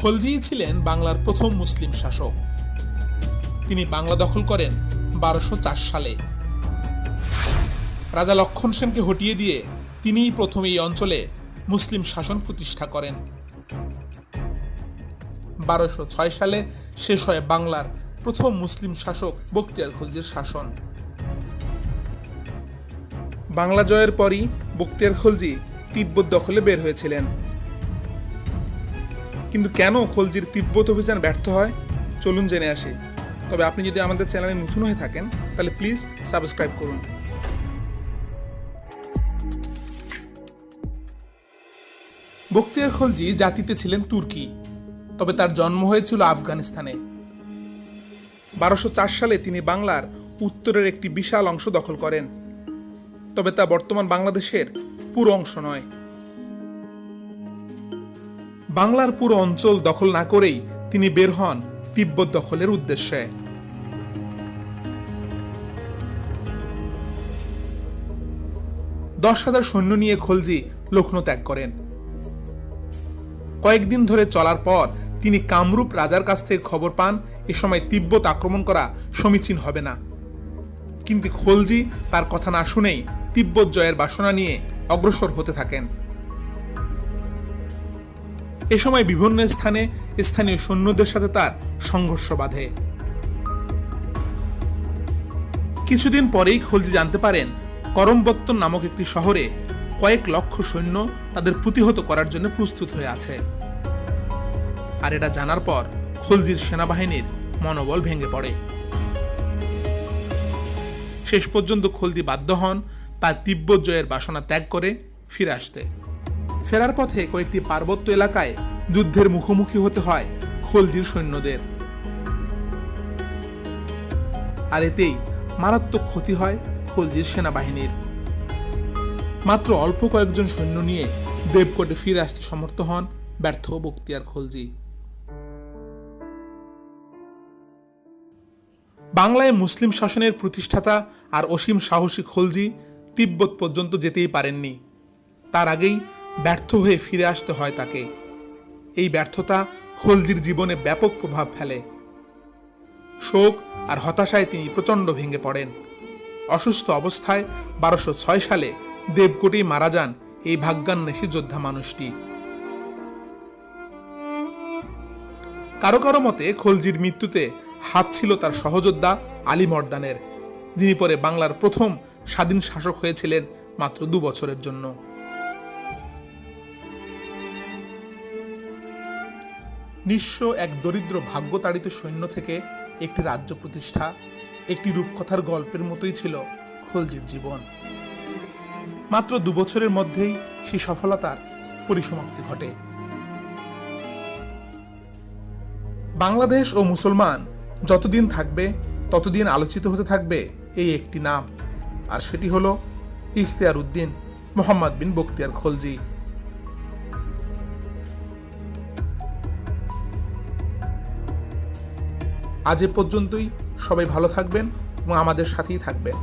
খলজি ছিলেন বাংলার প্রথম মুসলিম শাসক। তিনি বাংলা দখল করেন বারোশো সালে। রাজা লক্ষণ সেনকে হটিয়ে দিয়ে তিনিই প্রথম এই অঞ্চলে মুসলিম শাসন প্রতিষ্ঠা করেন। বারোশো ছয় সালে শেষ হয় বাংলার প্রথম মুসলিম শাসক বখতিয়ার খলজির শাসন। বাংলা জয়ের পরই বখতিয়ার খলজি তিব্বত দখলে বের হয়েছিলেন। কিন্তু কেন খলজির তিব্বত অভিযান ব্যর্থ হয়? চলুন জেনে আসি। তবে আপনি যদি আমাদের চ্যানেলে নতুন হয়ে থাকেন, তাহলে প্লিজ সাবস্ক্রাইব করুন। বখতিয়ার খলজি জাতিতে ছিলেন তুর্কি, তবে তার জন্ম হয়েছিল আফগানিস্তানে। বারোশো সালে তিনি বাংলার উত্তরের একটি বিশাল অংশ দখল করেন, তবে তা বর্তমান বাংলাদেশের পুরো অংশ নয়। বাংলার পুরো অঞ্চল দখল না করেই তিনি বের হন তিব্বত দখলের উদ্দেশ্যে। দশ হাজার সৈন্য নিয়ে খলজি লক্ষ্ণৌ ত্যাগ করেন। কয়েকদিন ধরে চলার পর তিনি কামরূপ রাজার কাছ থেকে খবর পান, এ সময় তিব্বত আক্রমণ করা সমীচীন হবে না। কিন্তু খলজি তার কথা না শুনেই তিব্বত জয়ের বাসনা নিয়ে অগ্রসর হতে থাকেন। এ সময় বিভিন্ন স্থানে স্থানীয় সৈন্যদের সাথে তার সংঘর্ষ বাধে। কিছুদিন পরেই খলজি জানতে পারেন করমবত্তন নামক একটি শহরে কয়েক লক্ষ সৈন্য তাদের প্রতিহত করার জন্য প্রস্তুত হয়ে আছে। আর এটা জানার পর খলজির সেনাবাহিনীর মনোবল ভেঙে পড়ে। শেষ পর্যন্ত খলদি বাধ্য হন তার তিব্বত জয়ের বাসনা ত্যাগ করে ফিরে আসতে। ফেরার পথে কয়েকটি পার্বত্য এলাকায় যুদ্ধের মুখোমুখি হতে হয় খলজির সৈন্যদের। আর এতেই মারাত্মক ক্ষতি হয় খলজির সেনাবাহিনীর। মাত্র অল্প কয়েকজন সৈন্য নিয়ে দেবকোটে ফিরে আসতে সমর্থ হন ব্যর্থ বক্তিয়ার খলজি। বাংলায় মুসলিম শাসনের প্রতিষ্ঠাতা আর অসীম সাহসী খলজি তিব্বত পর্যন্ত যেতেই পারেননি। তার আগেই ব্যর্থ হয়ে ফিরে আসতে হয় তাকে। এই ব্যর্থতা খলজির জীবনে ব্যাপক প্রভাব ফেলে। শোক আর হতাশায় তিনি প্রচণ্ড ভেঙে পড়েন। অসুস্থ অবস্থায় বারোশো ছয় সালে দেবকোটেই মারা যান এই ভাগ্যান্বেষী যোদ্ধা মানুষটি। কারও কারও মতে খলজির মৃত্যুতে হাত ছিল তার সহযোদ্ধা আলী মর্দানের, যিনি পরে বাংলার প্রথম স্বাধীন শাসক হয়েছিলেন মাত্র দু বছরের জন্য। নিঃস্ব এক দরিদ্র ভাগ্যতাড়িত সৈন্য থেকে একটি রাজ্য প্রতিষ্ঠা, একটি রূপকথার গল্পের মতোই ছিল খলজির জীবন। মাত্র দু বছরের মধ্যেই সে সফলতার পরিসমাপ্তি ঘটে। বাংলাদেশ ও মুসলমান যতদিন থাকবে, ততদিন আলোচিত হতে থাকবে এই একটি নাম। আর সেটি হলো ইখতিয়ার উদ্দিন মোহাম্মদ বিন বক্তিয়ার খলজি। আজ এ পর্যন্তই। সবাই ভালো থাকবেন এবং আমাদের সাথেই থাকবেন।